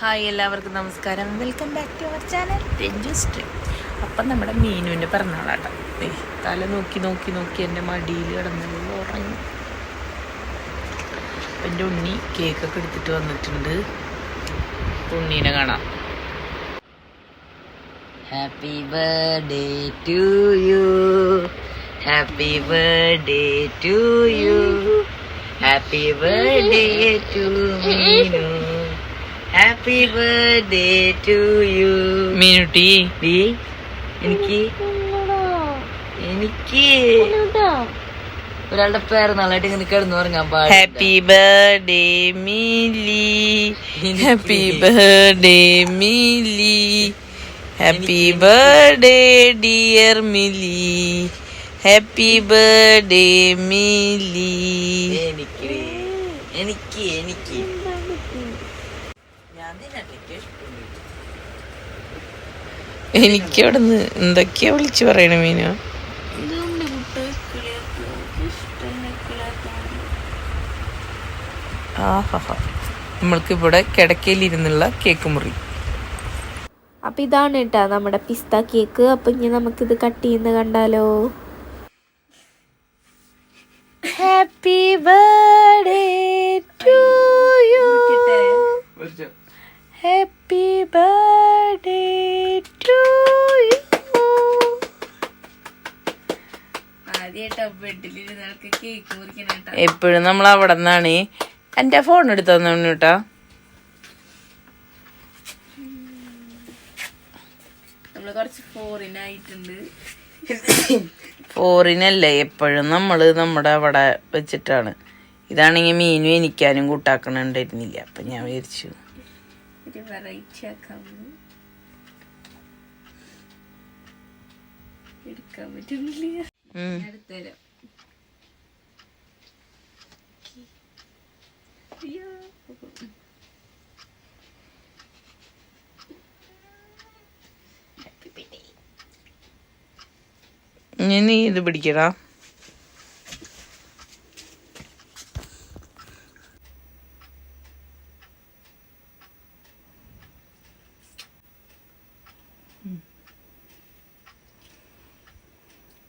Hi എല്ലാവർക്കും നമസ്കാരം. Welcome back to our channel Ranju stream അപ്പം നമ്മുടെ മീനുവിന്റെ പിറന്നാളാട്ടോ. ഏ തല നോക്കി നോക്കി നോക്കി എന്റെ മടിയിൽ കിടന്നല്ലോ ഉറങ്ങി. എന്റെ ഉണ്ണി കേക്കൊക്കെ എടുത്തിട്ട് വന്നിട്ടുണ്ട്. ഉണ്ണീനെ കാണാം. Happy birthday to you happy birthday to you happy birthday to Meenu happy birthday to you Meenutti. D എനിക്ക് എനിക്ക്. ഒരാളുടെ പേര് നല്ലതായിട്ട് ഇങ്ങനെ കിടന്നു പറഞ്ഞാൽ happy birthday Mili happy birthday Mili happy birthday dear Mili happy birthday Mili എനിക്ക് എനിക്ക് എനിക്ക് ഞാൻ തിന്നട്ടെ എനിക്ക് ഇഷ്ടമുണ്ട് എനിക്ക് അവിടെ നിന്ന് എന്തൊക്കെയാ വിളിച്ചു പറയണ മീനു? ആഹാ നമ്മൾക്ക് ഇവിടെ കിടക്കയിലിരുന്നുള്ള കേക്ക് മുറി. അപ്പൊ ഇതാണ് കേട്ടോ നമ്മുടെ പിസ്ത കേക്ക്. അപ്പോൾ ഇനി ഇത് കട്ട് ചെയ്യുന്ന കണ്ടാലോ? Happy birthday to you happy എപ്പോഴും നമ്മൾ അവിടെ നിന്നാണ്. എന്റെ ഫോൺ എടുത്തു തന്നെ കേട്ടാ നമ്മൾ ഫോറിനല്ലേ എപ്പോഴും നമ്മൾ നമ്മുടെ അവിടെ വെച്ചിട്ടാണ്. ഇതാണെങ്കിൽ മീനും എനിക്കാനും കൂട്ടാക്കണുണ്ടായിരുന്നില്ല. അപ്പൊ ഞാൻ വിചാരിച്ചു. എടുക്കാൻ പറ്റുന്നില്ല. നീ ഇത് പിടിക്കടാ.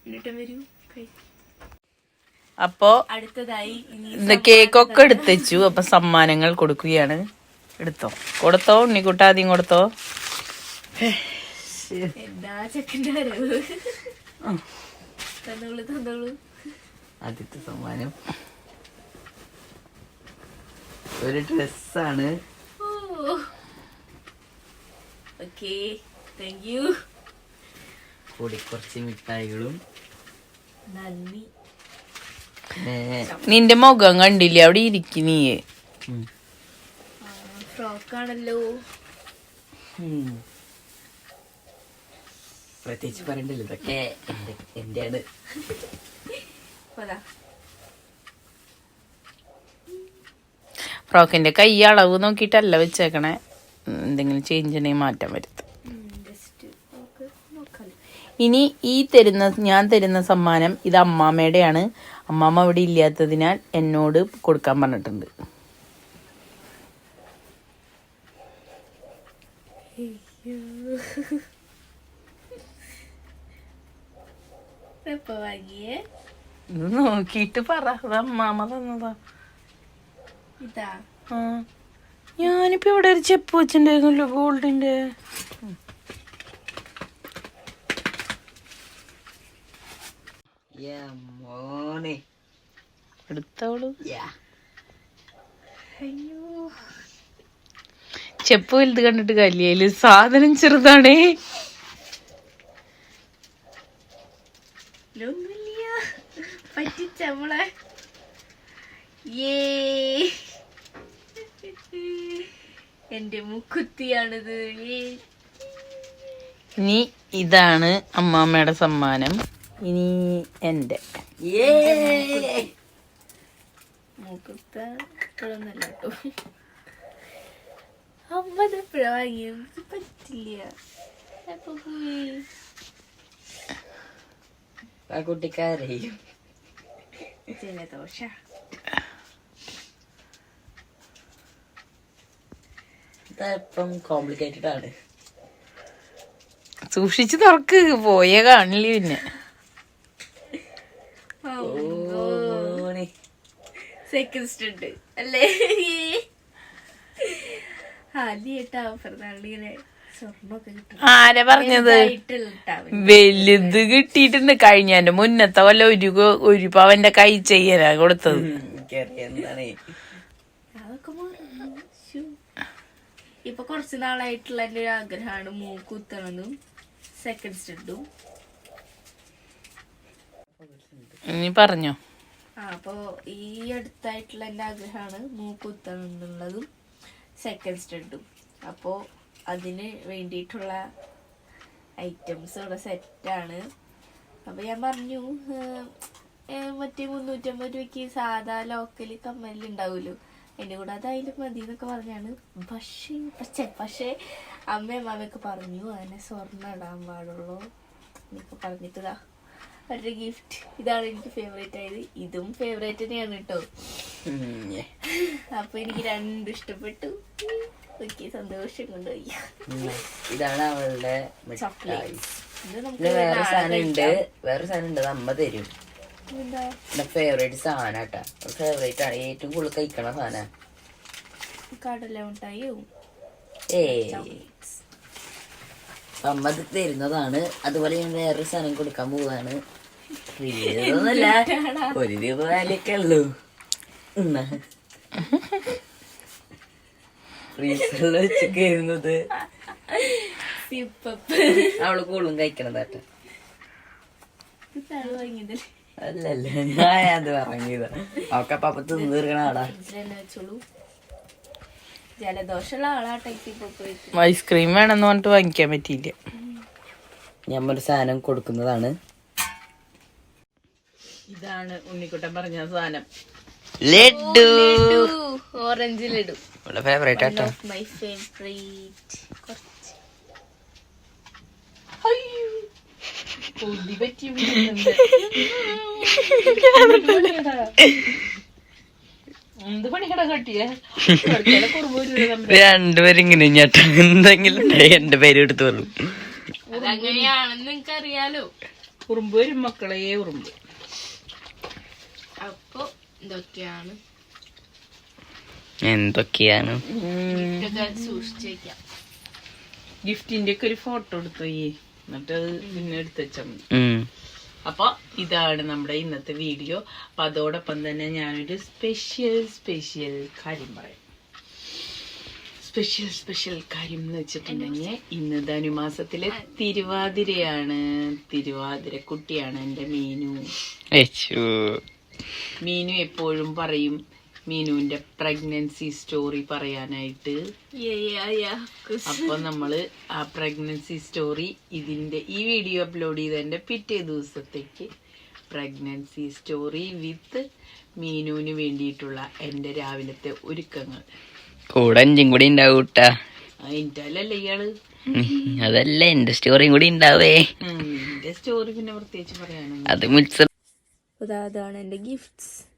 എന്നിട്ടും വരൂ. അപ്പോ അടുത്തതായി ഇത് കേക്കൊക്കെ എടുത്തു അപ്പൊ സമ്മാനങ്ങൾ കൊടുക്കുകയാണ്. എടുത്തോ. കൊടുത്തോ ഉണ്ണിക്കുട്ട ആദ്യം കൊടുത്തോ. ആദ്യത്തെ സമ്മാനം. ഒരു ഡ്രസ്സാണ്. കൂടി കുറച്ച് മിഠായികളും. നന്ദി. നിന്റെ മുഖം കണ്ടില്ലേ? അവിടെ ഇരിക്കും നീ. ഫ്രോക്കാണല്ലോ. പ്രത്യേകിച്ച് പറയണ്ടല്ലോ ഇതൊക്കെ. എന്റെ എന്റെയാണ്. ഫ്രോക്കിന്റെ കൈ അളവ് നോക്കിയിട്ടല്ല വെച്ചേക്കണേ. എന്തെങ്കിലും ചേഞ്ച് ഉണ്ടെങ്കിൽ മാറ്റം വരുത്തും. ഇനി ഈ തരുന്ന ഞാൻ തരുന്ന സമ്മാനം ഇത് അമ്മാമ്മയുടെയാണ് അമ്മാമ്മ അവിടെ ഇല്ലാത്തതിനാൽ എന്നോട് കൊടുക്കാൻ പറഞ്ഞിട്ടുണ്ട്. ഇത് നോക്കിയിട്ട് പറ. അത് അമ്മാമ്മ തന്നതാ. ഇതാ. ആ. ഞാനിപ്പോ ഇവിടെ ഒരു ചെപ്പ് വെച്ചിട്ടുണ്ടായിരുന്നല്ലോ ഗോൾഡിന്റെ. യാ മോനെ. എടുത്തോളൂ. യാ. അയ്യോ. ചെപ്പ് വലുത് കണ്ടിട്ട് കല്ലിയൽ സാധനം ചെറുതാണേ. ഏ എന്റെ മുക്കുത്തിയാണിത്. ഇനി ഇതാണ് അമ്മാമ്മയുടെ സമ്മാനം. ഇനി എന്റെ യേ മുക്കുത്ത ഇപ്പോഴൊന്നല്ല കേട്ടോ. അമ്മത് എപ്പോഴാ വാങ്ങിയത് പറ്റില്ല. ആ കുട്ടിക്കാരെയും ജലദോഷ ഇപ്പം കോംപ്ലിക്കേറ്റഡ് ആണ്. സൂക്ഷിച്ച് തുറക്ക്. പോയ കാണില്ല പിന്നെ. സെക്കൻഡ് സ്റ്റണ്ട് അല്ലേ? ആദ്യമായിട്ടാ ആരാ പറഞ്ഞത്? വലുത് കിട്ടിയിട്ടുണ്ട്. കഴിഞ്ഞ എന്റെ മുന്നത്തെ വല്ല ഒരു കൊ- ഒരു പവന്റെ കൈ ചെയ്യാനാ കൊടുത്തത്. ഇപ്പൊ കുറച്ച് നാളായിട്ടുള്ള എന്റെ ഒരു ആഗ്രഹമാണ് മൂക്കുത്തണതും സെക്കൻഡ് സ്റ്റെഡും നീ പറഞ്ഞോ? ആ അപ്പോ ഈ അടുത്തായിട്ടുള്ള എന്റെ ആഗ്രഹമാണ് മൂക്കുത്തണം എന്നുള്ളതും സെക്കൻഡ് സ്റ്റഡും അപ്പോൾ അതിന് വേണ്ടിയിട്ടുള്ള ഐറ്റംസ് ഇവിടെ സെറ്റാണ് അപ്പോൾ ഞാൻ പറഞ്ഞു മറ്റേ മുന്നൂറ്റമ്പത് രൂപയ്ക്ക് സാധാ ലോക്കൽ കമ്മലിൽ ഉണ്ടാവുമല്ലോ. അതിന്റെ കൂടെ അതായാലും മതി എന്നൊക്കെ പറഞ്ഞാണ്. പക്ഷേ പക്ഷേ പക്ഷേ അമ്മയും അമ്മയൊക്കെ പറഞ്ഞു അതിനെ സ്വർണം ഇടാൻ പാടുള്ളൂ എന്നൊക്കെ പറഞ്ഞിട്ടതാ ഒരു ഗിഫ്റ്റ് ഇതാണ് എനിക്ക് ഫേവറേറ്റ് ആയത്. ഇതും ഫേവറേറ്റ് തന്നെയാണ് കേട്ടോ. അപ്പൊ എനിക്ക് രണ്ടും ഇഷ്ടപ്പെട്ടു. ഓക്കെ സന്തോഷം കൊണ്ടുപോയി. ഇതാണ് അവളുടെ വേറെ സാധനം ഉണ്ട്. വേറെ സാധനം ഉണ്ട്. അമ്മ തരും. എന്റെ ഫേവറേറ്റ് സാധനം കേട്ടാ. ഫേവറേറ്റ് ആണ്. ഏറ്റവും കൂടുതൽ കഴിക്കണ സാധന. കടല മിഠായിയും? ഏ അമ്മ തരുന്നതാണ്. അതുപോലെ ഞാൻ വേറൊരു സാധനം കൊടുക്കാൻ പോവാണ്. ഒരു രൂപ വിലയൊക്കെ ഉള്ളൂ. ഫ്രീസറിൽ വെച്ച് കയറുന്നത് അവൾ കൂളും കഴിക്കണതാട്ട അല്ലല്ല ഞാൻ അത് പറഞ്ഞത് അവക്കെ പപ്പ തിന്നു തീർക്കണ ആടാ ജലദോഷമുള്ള ആളാട്ടെ ഐസ്ക്രീം വേണമെന്ന് പറഞ്ഞിട്ട് വാങ്ങിക്കാൻ പറ്റിയില്ല. ഞമ്മൊരു ഒരു സാധനം കൊടുക്കുന്നതാണ്. ഇതാണ് ഉണ്ണിക്കുട്ടൻ പറഞ്ഞ സാധനം. ലഡു. ഓറഞ്ച് ലഡു. അവളുടെ ഫേവറേറ്റ് ആട്ടോ. മൈ ഫേവറേറ്റ് കുറച്ച്. പൊടി പറ്റി രണ്ടുപേരിങ്ങനെ ഞാൻ ഞെട്ട എന്തെങ്കിലും എന്റെ പേര് എടുത്തു പറഞ്ഞു അതങ്ങനെയാണെന്ന് നിങ്ങൾക്ക് അറിയാലോ ഉറുമ്പ് വരും മക്കളെ ഉറുമ്പ് എന്തൊക്കെയാണ്? വെക്കാം ഗിഫ്റ്റിന്റെ ഒക്കെ ഒരു ഫോട്ടോ എടുത്തു ഈ? എന്നിട്ട് അത് പിന്നെ എടുത്ത് വെച്ചാൽ മതി. അപ്പൊ ഇതാണ് നമ്മുടെ ഇന്നത്തെ വീഡിയോ. അപ്പൊ അതോടൊപ്പം തന്നെ ഞാനൊരു സ്പെഷ്യൽ സ്പെഷ്യൽ കാര്യം പറയാം. സ്പെഷ്യൽ സ്പെഷ്യൽ കാര്യം എന്ന് വെച്ചിട്ടുണ്ടെങ്കിൽ ഇന്ന് ധനുമാസത്തിലെ തിരുവാതിരയാണ്. തിരുവാതിര കുട്ടിയാണ് എന്റെ മീനു. ഏച്ചൂ. മീനു എപ്പോഴും പറയും മീനുവിന്റെ പ്രഗ്നൻസി സ്റ്റോറി പറയാനായിട്ട്. അപ്പൊ നമ്മൾ ആ പ്രഗ്നൻസി സ്റ്റോറി ഇതിന്റെ ഈ വീഡിയോ അപ്ലോഡ് ചെയ്തതിന്റെ പിറ്റേ ദിവസത്തേക്ക് പ്രഗ്നൻസി സ്റ്റോറി വിത്ത് മീനുവിന് വേണ്ടിയിട്ടുള്ള എന്റെ രാവിലത്തെ ഒരുക്കങ്ങൾ. കൂടെ അഞ്ചും കൂടി ഉണ്ടാവും ഇയാൾ? അതല്ല എന്റെ സ്റ്റോറിയും കൂടി ഉണ്ടാവേ. എന്റെ സ്റ്റോറി പിന്നെ പ്രത്യേകിച്ച് പറയാനൊന്നും അത് മിക്സ് അതാണ് എന്റെ ഗിഫ്റ്റ്സ്